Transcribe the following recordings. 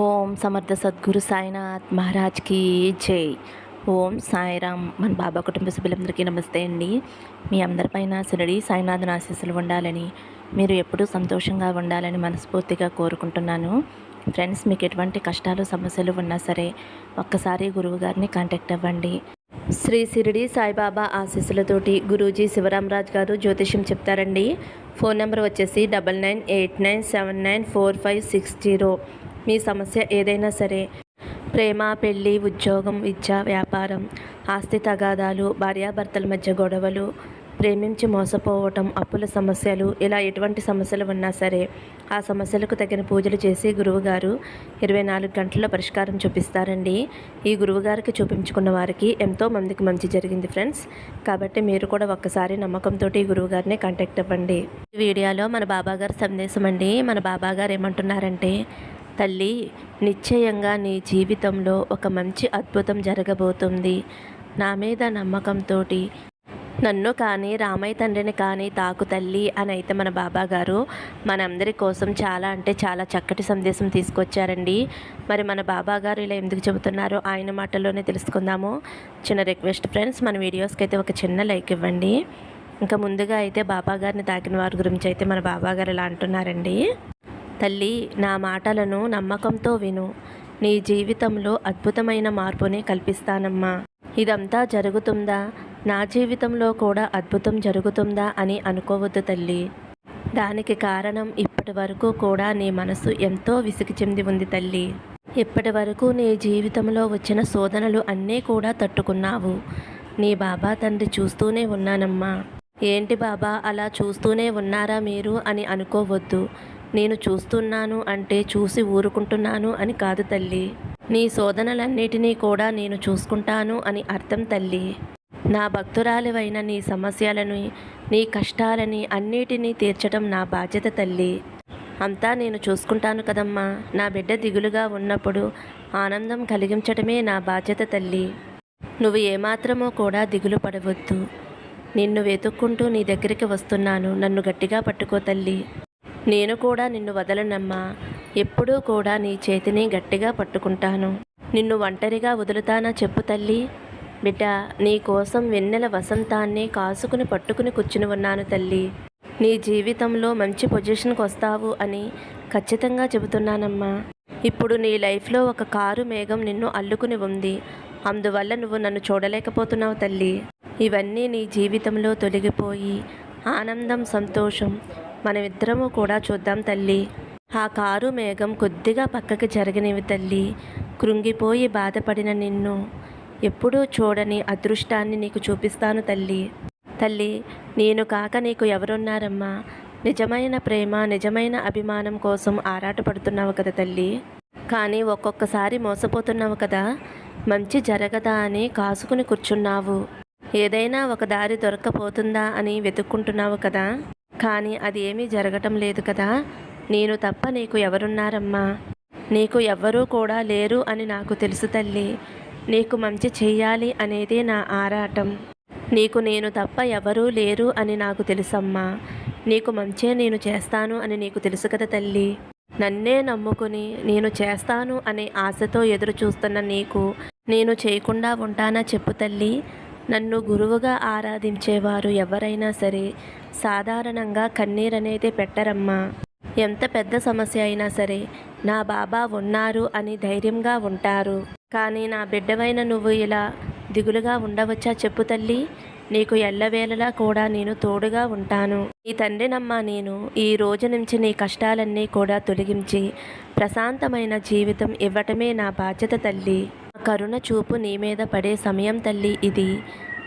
ఓం సమర్థ సద్గురు సాయినాథ్ మహారాజ్కి జై. ఓం సాయిరామ్ మన బాబా కుటుంబ సభ్యులందరికీ నమస్తే అండి. మీ అందరిపైన శిరడి సాయినాథన్ ఆశీస్సులు ఉండాలని మీరు ఎప్పుడూ సంతోషంగా ఉండాలని మనస్ఫూర్తిగా కోరుకుంటున్నాను. ఫ్రెండ్స్ మీకు ఎటువంటి కష్టాలు సమస్యలు ఉన్నా సరే ఒక్కసారి గురువు గారిని కాంటాక్ట్ అవ్వండి. శ్రీ సిరిడి సాయిబాబా ఆశీస్సులతోటి గురూజీ శివరామరాజ్ గారు జ్యోతిష్యం చెప్తారండి. ఫోన్ నెంబర్ వచ్చేసి double nine eight nine seven nine four five six zero. మీ సమస్య ఏదైనా సరే. ప్రేమ పెళ్ళి ఉద్యోగం విద్య వ్యాపారం ఆస్తి తగాదాలు భార్యాభర్తల మధ్య గొడవలు ప్రేమించి మోసపోవటం అప్పుల సమస్యలు ఇలా ఎటువంటి సమస్యలు ఉన్నా సరే ఆ సమస్యలకు తగిన పూజలు చేసి గురువుగారు ఇరవై నాలుగు గంటల్లో పరిష్కారం చూపిస్తారండి. ఈ గురువుగారికి చూపించుకున్న వారికి ఎంతో మందికి మంచి జరిగింది ఫ్రెండ్స్. కాబట్టి మీరు కూడా ఒక్కసారి నమ్మకంతో ఈ గురువుగారిని కాంటాక్ట్ అవ్వండి. ఈ వీడియోలో మన బాబాగారు సందేశం అండి మన బాబాగారు ఏమంటున్నారంటే తల్లి నిశ్చయంగా నీ జీవితంలో ఒక మంచి అద్భుతం జరగబోతుంది. నా మీద నమ్మకంతో నన్ను కానీ రామయ్య తండ్రిని కానీ తాకు తల్లి అని అయితే మన బాబా గారు మనందరి కోసం చాలా అంటే చాలా చక్కటి సందేశం తీసుకొచ్చారండి. మరి మన బాబా గారు ఇలా ఎందుకు చెబుతున్నారో ఆయన మాటల్లోనే తెలుసుకుందాము. చిన్న రిక్వెస్ట్ ఫ్రెండ్స్ మన వీడియోస్కి అయితే ఒక చిన్న లైక్ ఇవ్వండి. ఇంకా ముందుగా అయితే బాబా గారిని తాకిన వారి గురించి అయితే మన బాబా గారు ఇలా అంటున్నారండి. తల్లి నా మాటలను నమ్మకంతో విను. నీ జీవితంలో అద్భుతమైన మార్పుని కల్పిస్తానమ్మా. ఇదంతా జరుగుతుందా? నా జీవితంలో కూడా అద్భుతం జరుగుతుందా అని అనుకోవద్దు తల్లి. దానికి కారణం ఇప్పటి వరకు కూడా నీ మనసు ఎంతో విసిగి చెంది ఉంది తల్లి. ఇప్పటి వరకు నీ జీవితంలో వచ్చిన శోధనలు అన్నీ కూడా తట్టుకున్నావు. నీ బాబా తండ్రి చూస్తూనే ఉన్నానమ్మా. ఏంటి బాబా అలా చూస్తూనే ఉన్నారా మీరు అని అనుకోవద్దు. నేను చూస్తున్నాను అంటే చూసి ఊరుకుంటున్నాను అని కాదు తల్లి. నీ శోధనలన్నిటినీ కూడా నేను చూసుకుంటాను అని అర్థం తల్లి. నా భక్తురాలివైన నీ సమస్యలను నీ కష్టాలని అన్నిటినీ తీర్చడం నా బాధ్యత తల్లి. అంతా నేను చూసుకుంటాను కదమ్మా. నా బిడ్డ దిగులుగా ఉన్నప్పుడు ఆనందం కలిగించటమే నా బాధ్యత తల్లి. నువ్వు ఏమాత్రమో కూడా దిగులు పడవద్దు. నిన్ను వెతుక్కుంటూ నీ దగ్గరికి వస్తున్నాను. నన్ను గట్టిగా పట్టుకో తల్లి. నేను కూడా నిన్ను వదలనమ్మా. ఎప్పుడూ కూడా నీ చేతిని గట్టిగా పట్టుకుంటాను. నిన్ను ఒంటరిగా వదులుతానా చెప్పు తల్లి. బిడ్డ నీ కోసం వెన్నెల వసంతాన్ని కాసుకుని పట్టుకుని కూర్చుని ఉన్నాను తల్లి. నీ జీవితంలో మంచి పొజిషన్కి వస్తావు అని ఖచ్చితంగా చెబుతున్నానమ్మా. ఇప్పుడు నీ లైఫ్లో ఒక కారు మేఘం నిన్ను అల్లుకుని ఉంది. అందువల్ల నువ్వు నన్ను చూడలేకపోతున్నావు తల్లి. ఇవన్నీ నీ జీవితంలో తొలగిపోయి ఆనందం సంతోషం మనమిద్దరము కూడా చూద్దాం తల్లి. ఆ కారు మేఘం కొద్దిగా పక్కకి జరగనివి తల్లి. కృంగిపోయి బాధపడిన నిన్ను. ఎప్పుడూ చూడని అదృష్టాన్ని నీకు చూపిస్తాను తల్లి. తల్లి నేను కాక నీకు ఎవరున్నారమ్మా? నిజమైన ప్రేమ నిజమైన అభిమానం కోసం ఆరాటపడుతున్నావు కదా తల్లి. కానీ ఒక్కొక్కసారి మోసపోతున్నావు కదా. మంచి జరగదా అని కాసుకుని కూర్చున్నావు. ఏదైనా ఒక దారి దొరకపోతుందా అని వెతుక్కుంటున్నావు కదా. కానీ అది ఏమీ జరగటం లేదు కదా? నేను తప్ప నీకు ఎవరున్నారమ్మా? నీకు ఎవ్వరూ కూడా లేరు అని నాకు తెలుసు తల్లి. నీకు మంచి చెయ్యాలి అనేదే నా ఆరాటం. నీకు నేను తప్ప ఎవరూ లేరు అని నాకు తెలుసమ్మా. నీకు మంచే నేను చేస్తాను అని నీకు తెలుసు కదా తల్లి. నన్నే నమ్ముకుని నేను చేస్తాను అనే ఆశతో ఎదురు చూస్తున్న నీకు నేను చేయకుండా ఉంటానా చెప్పు తల్లి. నన్ను గురువుగా ఆరాధించేవారు ఎవరైనా సరే. సాధారణంగా కన్నీరనేది పెట్టరమ్మా. ఎంత పెద్ద సమస్య అయినా సరే నా బాబా ఉన్నారు అని ధైర్యంగా ఉంటారు. కానీ నా బిడ్డవైన నువ్వు ఇలా దిగులుగా ఉండవచ్చా చెప్పు తల్లి. నీకు ఎల్లవేళలా కూడా నేను తోడుగా ఉంటాను. ఈ తండ్రినమ్మా నేను ఈ రోజు నుంచి నీ కష్టాలన్నీ కూడా తొలగించి ప్రశాంతమైన జీవితం ఇవ్వటమే నా బాధ్యత తల్లి. కరుణ చూపు నీ మీద పడే సమయం తల్లి ఇది.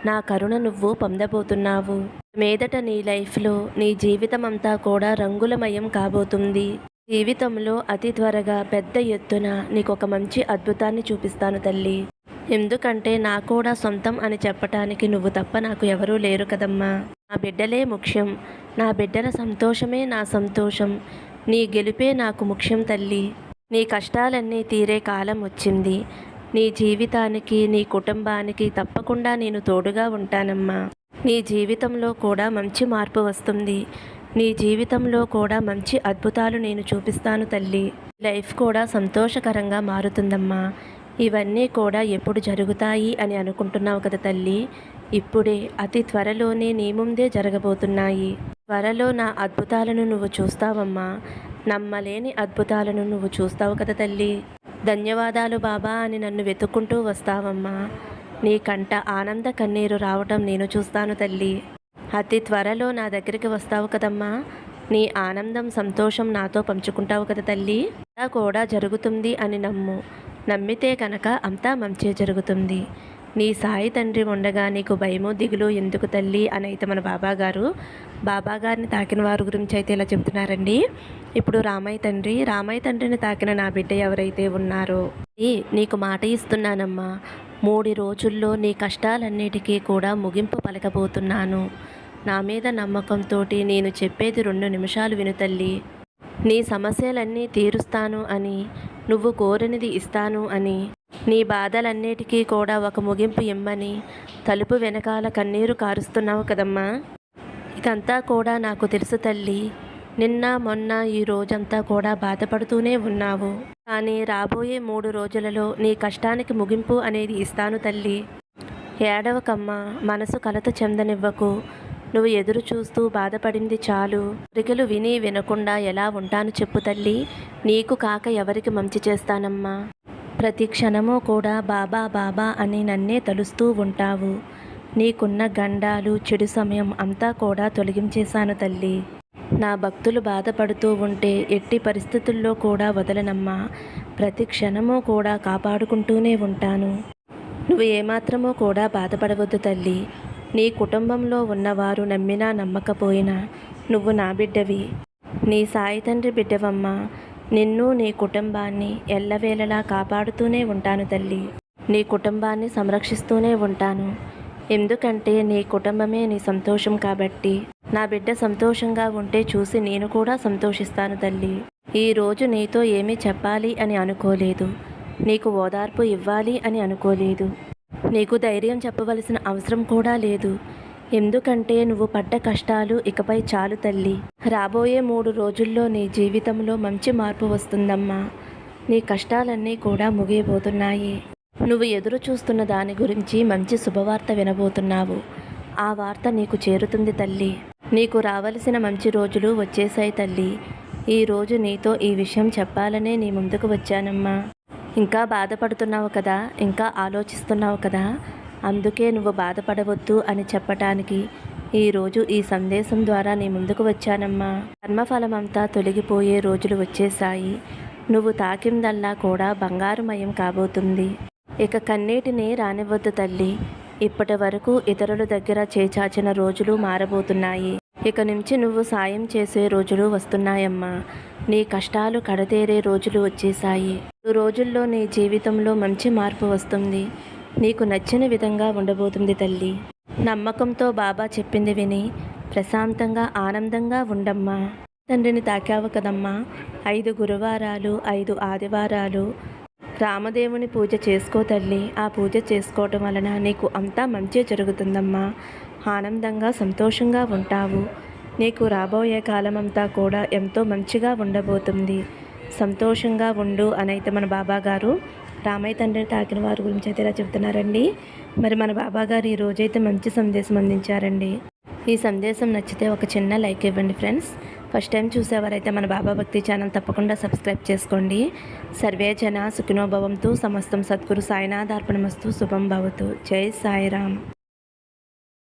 నా కరుణ నువ్వు పొందబోతున్నావు. మీదట నీ లైఫ్లో నీ జీవితం అంతా కూడా రంగులమయం కాబోతుంది. జీవితంలో అతి త్వరగా పెద్ద ఎత్తున నీకు ఒక మంచి అద్భుతాన్ని చూపిస్తాను తల్లి. ఎందుకంటే నా కూడా సొంతం అని చెప్పటానికి నువ్వు తప్ప నాకు ఎవరూ లేరు కదమ్మా. నా బిడ్డలే ముఖ్యం. నా బిడ్డల సంతోషమే నా సంతోషం. నీ గెలుపే నాకు ముఖ్యం తల్లి. నీ కష్టాలన్నీ తీరే కాలం వచ్చింది. నీ జీవితానికి నీ కుటుంబానికి తప్పకుండా నేను తోడుగా ఉంటానమ్మా. నీ జీవితంలో కూడా మంచి మార్పు వస్తుంది. నీ జీవితంలో కూడా మంచి అద్భుతాలు నేను చూపిస్తాను తల్లి. లైఫ్ కూడా సంతోషకరంగా మారుతుందమ్మా. ఇవన్నీ కూడా ఎప్పుడు జరుగుతాయి అని అనుకుంటున్నావు కదా తల్లి. ఇప్పుడే అతి త్వరలోనే నీ ముందే జరగబోతున్నాయి. త్వరలో నా అద్భుతాలను నువ్వు చూస్తావమ్మా. నమ్మలేని అద్భుతాలను నువ్వు చూస్తావు కదా తల్లి. ధన్యవాదాలు బాబా అని నన్ను వెతుక్కుంటూ వస్తావమ్మా. నీ కంట ఆనంద కన్నీరు రావటం నేను చూస్తాను తల్లి. అతి త్వరలో నా దగ్గరికి వస్తావు కదమ్మా. నీ ఆనందం సంతోషం నాతో పంచుకుంటావు కదా తల్లి. అలా కూడా జరుగుతుంది అని నమ్ము. నమ్మితే కనుక అంతా మంచి జరుగుతుంది. నీ సాయి తండ్రి ఉండగా నీకు భయము దిగులు ఎందుకు తల్లి అని అయితే మన బాబాగారు బాబాగారిని బాబా గారిని తాకిన వారి గురించి అయితే ఇలా చెబుతున్నారండి ఇప్పుడు రామయ్య తండ్రి రామయ్య తండ్రిని తాకిన నా బిడ్డ ఎవరైతే ఉన్నారో నీకు మాట ఇస్తున్నానమ్మా. మూడు రోజుల్లో నీ కష్టాలన్నిటికీ కూడా ముగింపు పలకబోతున్నాను. నా మీద నమ్మకంతో నేను చెప్పేది రెండు నిమిషాలు విను తల్లి. నీ సమస్యలన్నీ తీరుస్తాను అని నువ్వు కోరినది ఇస్తాను అని నీ బాధలన్నిటికీ కూడా ఒక ముగింపు ఇమ్మని తలుపు వెనకాల కన్నీరు కారుస్తున్నావు కదమ్మా. ఇదంతా కూడా నాకు తెలుసు తల్లి. నిన్న మొన్న ఈ రోజంతా కూడా బాధపడుతూనే ఉన్నావు. కానీ రాబోయే మూడు రోజులలో నీ కష్టానికి ముగింపు అనేది ఇస్తాను తల్లి. ఏడవకమ్మా మనసు కలత చెందనివ్వకు. నువ్వు ఎదురు చూస్తూ బాధపడింది చాలు. రికలు విని వినకుండా ఎలా ఉంటాను చెప్పు తల్లి. నీకు కాక ఎవరికి మంచి చేస్తానమ్మా? ప్రతి క్షణము కూడా బాబా బాబా అని నన్నే తలుస్తూ ఉంటావు. నీకున్న గండాలు చెడు సమయం అంతా కూడా తొలగించేశాను తల్లి. నా భక్తులు బాధపడుతూ ఉంటే ఎట్టి పరిస్థితుల్లో కూడా వదలనమ్మా. ప్రతి క్షణము కూడా కాపాడుకుంటూనే ఉంటాను. నువ్వు ఏమాత్రమూ కూడా బాధపడవద్దు తల్లి. నీ కుటుంబంలో ఉన్నవారు నమ్మినా నమ్మకపోయినా నువ్వు నా బిడ్డవి. నీ సాయి తండ్రి బిడ్డవమ్మా. నిన్ను నీ కుటుంబాన్ని ఎల్లవేళలా కాపాడుతూనే ఉంటాను తల్లి. నీ కుటుంబాన్ని సంరక్షిస్తూనే ఉంటాను. ఎందుకంటే నీ కుటుంబమే నీ సంతోషం కాబట్టి నా బిడ్డ సంతోషంగా ఉంటే చూసి నేను కూడా సంతోషిస్తాను తల్లి. ఈరోజు నీతో ఏమీ చెప్పాలి అని అనుకోలేదు. నీకు ఓదార్పు ఇవ్వాలి అని అనుకోలేదు. నీకు ధైర్యం చెప్పవలసిన అవసరం కూడా లేదు. ఎందుకంటే నువ్వు పడ్డ కష్టాలు ఇకపై చాలు తల్లి. రాబోయే మూడు రోజుల్లో నీ జీవితంలో మంచి మార్పు వస్తుందమ్మా. నీ కష్టాలన్నీ కూడా ముగియబోతున్నాయి. నువ్వు ఎదురు చూస్తున్న దాని గురించి మంచి శుభవార్త వినబోతున్నావు. ఆ వార్త నీకు చేరుతుంది తల్లి. నీకు రావలసిన మంచి రోజులు వచ్చేసాయి తల్లి. ఈరోజు నీతో ఈ విషయం చెప్పాలనే నీ ముందుకు వచ్చానమ్మా. ఇంకా బాధపడుతున్నావు కదా? ఇంకా ఆలోచిస్తున్నావు కదా? అందుకే నువ్వు బాధపడవద్దు అని చెప్పటానికి ఈరోజు ఈ సందేశం ద్వారా నీ ముందుకు వచ్చానమ్మా. కర్మఫలమంతా తొలగిపోయే రోజులు వచ్చేసాయి నువ్వు తాకిందల్లా కూడా బంగారుమయం కాబోతుంది. ఇక కన్నీటిని రానివ్వద్దు తల్లి. ఇప్పటి వరకు ఇతరుల దగ్గర చేచాచిన రోజులు మారబోతున్నాయి. ఇక నుంచి నువ్వు సాయం చేసే రోజులు వస్తున్నాయమ్మా. నీ కష్టాలు కడతేరే రోజులు వచ్చేసాయి రోజుల్లో నీ జీవితంలో మంచి మార్పు వస్తుంది. నీకు నచ్చిన విధంగా ఉండబోతుంది తల్లి. నమ్మకంతో బాబా చెప్పింది విని ప్రశాంతంగా ఆనందంగా ఉండమ్మా. తండ్రిని తాకావు కదమ్మా. ఐదు గురువారాలు ఐదు ఆదివారాలు రామదేవుని పూజ చేసుకో తల్లి. ఆ పూజ చేసుకోవటం వలన నీకు అంతా మంచి జరుగుతుందమ్మా. ఆనందంగా సంతోషంగా ఉంటావు. నీకు రాబోయే కాలం అంతా కూడా ఎంతో మంచిగా ఉండబోతుంది. సంతోషంగా ఉండు అనైతే మన బాబా గారు రామయ్య తండ్రిని తాకిన వారి గురించి అయితే ఇలా చెప్తున్నారండి మరి మన బాబా గారు ఈరోజైతే మంచి సందేశం అందించారండి. ఈ సందేశం నచ్చితే ఒక చిన్న లైక్ ఇవ్వండి ఫ్రెండ్స్. ఫస్ట్ టైం చూసేవారైతే మన బాబా భక్తి ఛానల్ తప్పకుండా సబ్స్క్రైబ్ చేసుకోండి. సర్వే జన సుఖినోభవంతు సమస్తం సద్గురు సాయినాథార్పణమస్తు శుభం భవతు. జై సాయిరామ్.